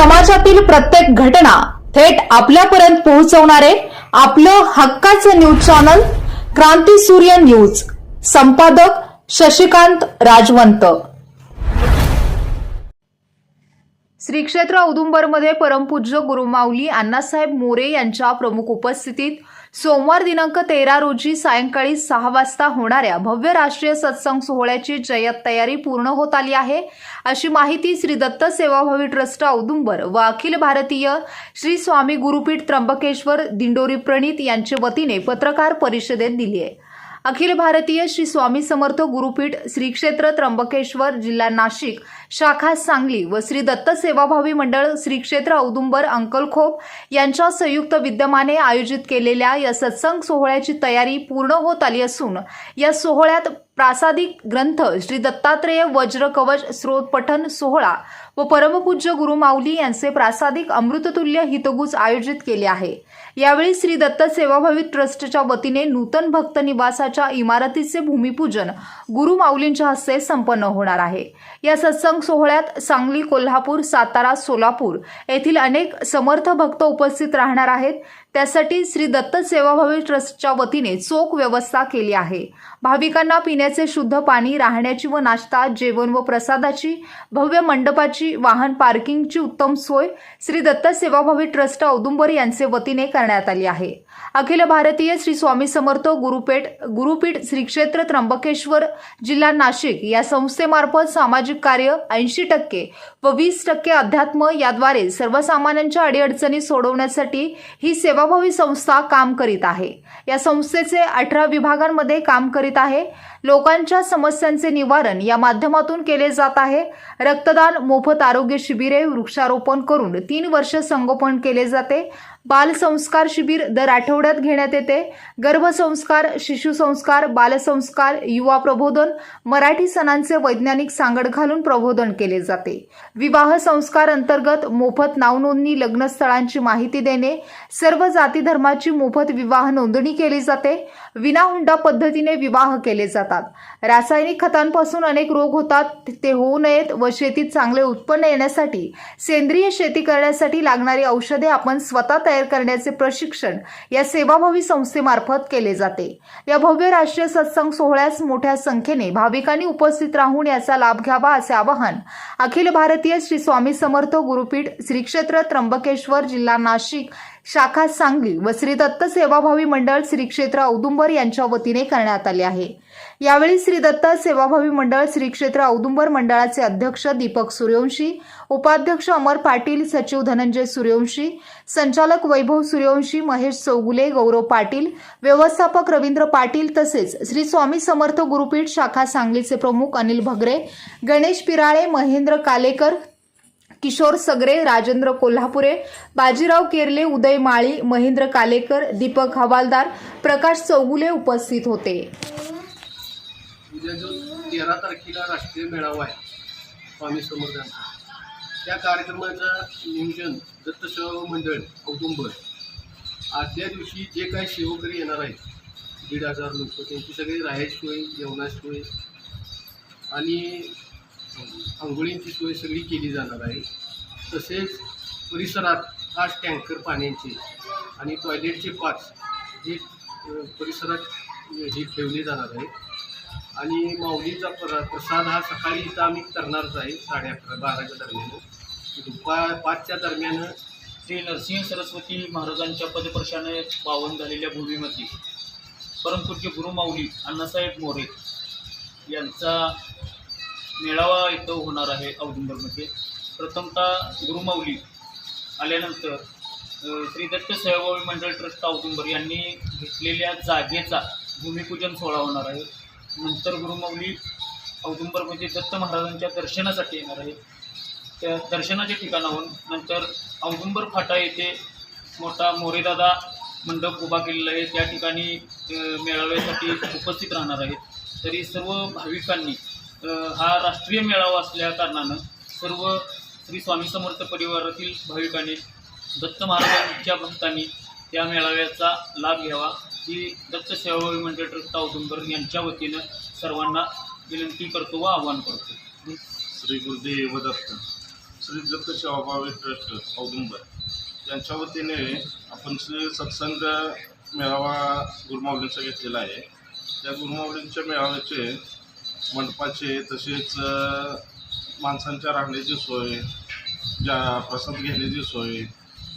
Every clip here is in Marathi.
समाजातील प्रत्येक घटना थेट आपल्यापर्यंत पोहोचवणारे आपलं हक्काचं न्यूज चॅनल क्रांती सूर्य न्यूज. संपादक शशिकांत राजवंत. श्री क्षेत्र औदुंबरमध्ये परमपूज्य गुरुमाऊली अण्णासाहेब मोरे यांच्या प्रमुख उपस्थितीत सोमवार दिनांक तेरा रोजी सायंकाळी सहा वाजता होणाऱ्या भव्य राष्ट्रीय सत्संग सोहळ्याची जय्यत तयारी पूर्ण होत आली आहे. अशी माहिती श्री दत्त सेवाभावी ट्रस्ट औदुंबर व अखिल भारतीय श्री स्वामी गुरुपीठ त्र्यंबकेश्वर दिंडोरी प्रणित यांच्या वतीने पत्रकार परिषदेत दिली आहे. अखिल भारतीय श्री स्वामी समर्थ गुरुपीठ श्री क्षेत्र त्र्यंबकेश्वर जिल्हा नाशिक शाखा सांगली व श्री दत्त सेवाभावी मंडळ श्री क्षेत्र औदुंबर अंकलखोप यांच्या संयुक्त विद्यमाने आयोजित केलेल्या या सत्संग सोहळ्याची तयारी पूर्ण होत आली असून या सोहळ्यात प्रासादिक ग्रंथ श्री दत्तात्रेय वज्र कवच स्रोत सोहळा व परमपूज्य गुरुमाऊली यांचे प्रासादिक अमृततुल्य हितगुज आयोजित केले आहे. यावेळी श्री दत्त सेवाभावी ट्रस्टच्या वतीने नूतन भक्त निवासाच्या इमारतीचे भूमिपूजन गुरु माऊलींच्या हस्ते संपन्न होणार आहे. या सत्संग सोहळ्यात सांगली कोल्हापूर सातारा सोलापूर येथील अनेक समर्थ भक्त उपस्थित राहणार आहेत. त्यासाठी श्री दत्त सेवाभावी ट्रस्टच्या वतीने चोख व्यवस्था केली आहे. भाविकांना पिण्याचे शुद्ध पाणी राहण्याची व नाश्ता जेवण व प्रसादाची भव्य मंडपाची वाहन पार्किंगची उत्तम सोय श्री दत्त सेवाभावी ट्रस्ट औदुंबर यांचे वतीने करण्यात आली आहे. अखिल भारतीय श्री स्वामी समर्थ गुरुपेठ गुरुपीठ श्री क्षेत्र त्र्यंबकेश्वर जिल्हा नाशिक या संस्थेमार्फत सामाजिक कार्य ऐंशी टक्के व वीस टक्के अध्यात्म याद्वारे सर्वसामान्यांच्या अडीअडचणी सोडवण्यासाठी ही सेवा सेवाभावी संस्था काम करीत आहे. या संस्थेचे अठरा विभागांमध्ये काम करीत आहे. लोकांच्या समस्यांचे निवारण या माध्यमातून केले जात आहे. रक्तदान मोफत आरोग्य शिबिरे वृक्षारोपण करून तीन वर्ष संगोपन केले जाते. बालसंस्कार शिबिर दर आठवड्यात घेण्यात येते. गर्भसंस्कार शिशुसंस्कार बालसंस्कार युवा प्रबोधन मराठी सणांचे वैज्ञानिक सांगड घालून प्रबोधन केले जाते. विवाह संस्कार अंतर्गत मोफत नावनोंदणी लग्नस्थळांची माहिती देणे सर्व जाती धर्माची मोफत विवाह नोंदणी केली जाते. विनाहुंडा पद्धतीने विवाह केले जातात. रासायनिक खतांपासून अनेक रोग होतात ते होऊ नयेत व शेतीत चांगले उत्पन्न येण्यासाठी सेंद्रिय शेती करण्यासाठी लागणारी औषधे आपण स्वतः तयार करण्याचे प्रशिक्षण या सेवाभावी संस्थेमार्फत केले जाते. या भव्य राष्ट्रीय सत्संग सोहळ्यास मोठ्या संख्येने भाविकांनी उपस्थित राहून याचा लाभ घ्यावा असे आवाहन अखिल भारतीय श्री स्वामी समर्थ गुरुपीठ श्री क्षेत्र त्र्यंबकेश्वर जिल्हा नाशिक शाखा सांगली व श्री दत्त सेवाभावी मंडळ श्री क्षेत्र औदुंबर यांच्या वतीने करण्यात आले आहे. यावेळी श्री दत्त सेवाभावी मंडळ श्री क्षेत्र औदुंबर मंडळाचे अध्यक्ष दीपक सूर्यवंशी उपाध्यक्ष अमर पाटील सचिव धनंजय सूर्यवंशी संचालक वैभव सूर्यवंशी महेश चौगुले गौरव पाटील व्यवस्थापक रवींद्र पाटील तसेच श्री स्वामी समर्थ गुरुपीठ शाखा सांगलीचे प्रमुख अनिल भगरे गणेश पिराळे महेंद्र कालेकर किशोर सगरे राजेंद्र कोल्हापुरे बाजीराव केरले उदय माळी महेंद्र कालेकर दीपक हवालदार प्रकाश चौगुले उपस्थित होते. उद्या जो तेरा तारखेला राष्ट्रीय मेळावा आहे स्वामी समर्थांचा. त्या कार्यक्रमाचं नियोजन दत्त सेवा मंडळ कौटुंब आदल्या दिवशी जे काही सेवकरी येणार आहेत दीड हजार लोक त्यांची सगळी राहायची सोय जेवणाची सोय. आणि आंघोळींची सोय सगळी केली जाणार आहे. तसेच परिसरात पाच टँकर पाण्याचे आणि टॉयलेटचे पाच हे परिसरात हे ठेवले जाणार आहे आणि माऊलीचा प्र प्रसाद हा सकाळी इथं आम्ही करणारच आहे साडे अकरा बाराच्या दरम्यान. दुपार पाचच्या दरम्यान श्री नरसिंह सरस्वती महाराजांच्या पदपर्शाने पावन झालेल्या भूमीमध्ये. परमपूज्य गुरुमाऊली अण्णासाहेब मोरे यांचा मेळावा इथं होणार आहे औदुंबरमध्ये. प्रथमतः गुरुमाऊली आल्यानंतर श्री दत्त सेवाभावी मंडळ ट्रस्ट औदुंबर यांनी घेतलेल्या जागेचा भूमिपूजन सोहळा होणार आहे. नंतर गुरुमाऊली औदुंबरमध्ये दत्त महाराजांच्या दर्शनासाठी येणार आहे त्या दर्शनाच्या ठिकाणाहून नंतर औदुंबर फाटा येथे मोठा मोरेदादा मंडप उभा केलेला आहे. त्या ठिकाणी मेळाव्यासाठी उपस्थित राहणार आहेत. तरी सर्व भाविकांनी हा राष्ट्रीय मेळावा असल्या कारणानं सर्व श्री स्वामी समर्थ परिवारातील भाविकांनी दत्त महाराजांच्या भक्तांनी त्या मेळाव्याचा लाभ घ्यावा. ही दत्त सेवाभावी मंडळ ट्रस्ट औदुंबर यांच्या वतीनं सर्वांना विनंती करतो व आवाहन करतो. श्री गुरुदेव दत्त श्री दत्त सेवाभावी ट्रस्ट औदुंबर यांच्या वतीने आपण श्री सत्संग मेळावा गुरुमाऊलींचा घेतलेला आहे. त्या गुरुमाऊलींच्या मेळाव्याचे मंडपाचे तसेच माणसांच्या राहण्याची सोय ज्या प्रसाद घेण्याची सोय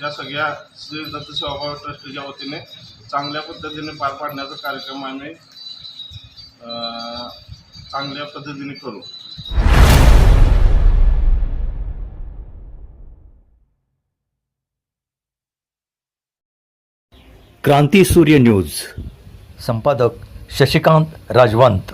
या सगळ्या श्री दत्त सेवाभावी ट्रस्टच्या वतीने चांगल्या पद्धतीने पार पाडण्याचा कार्यक्रम आम्ही चांगल्या पद्धतीने करू. क्रांती सूर्य न्यूज. संपादक शशिकांत राजवंत.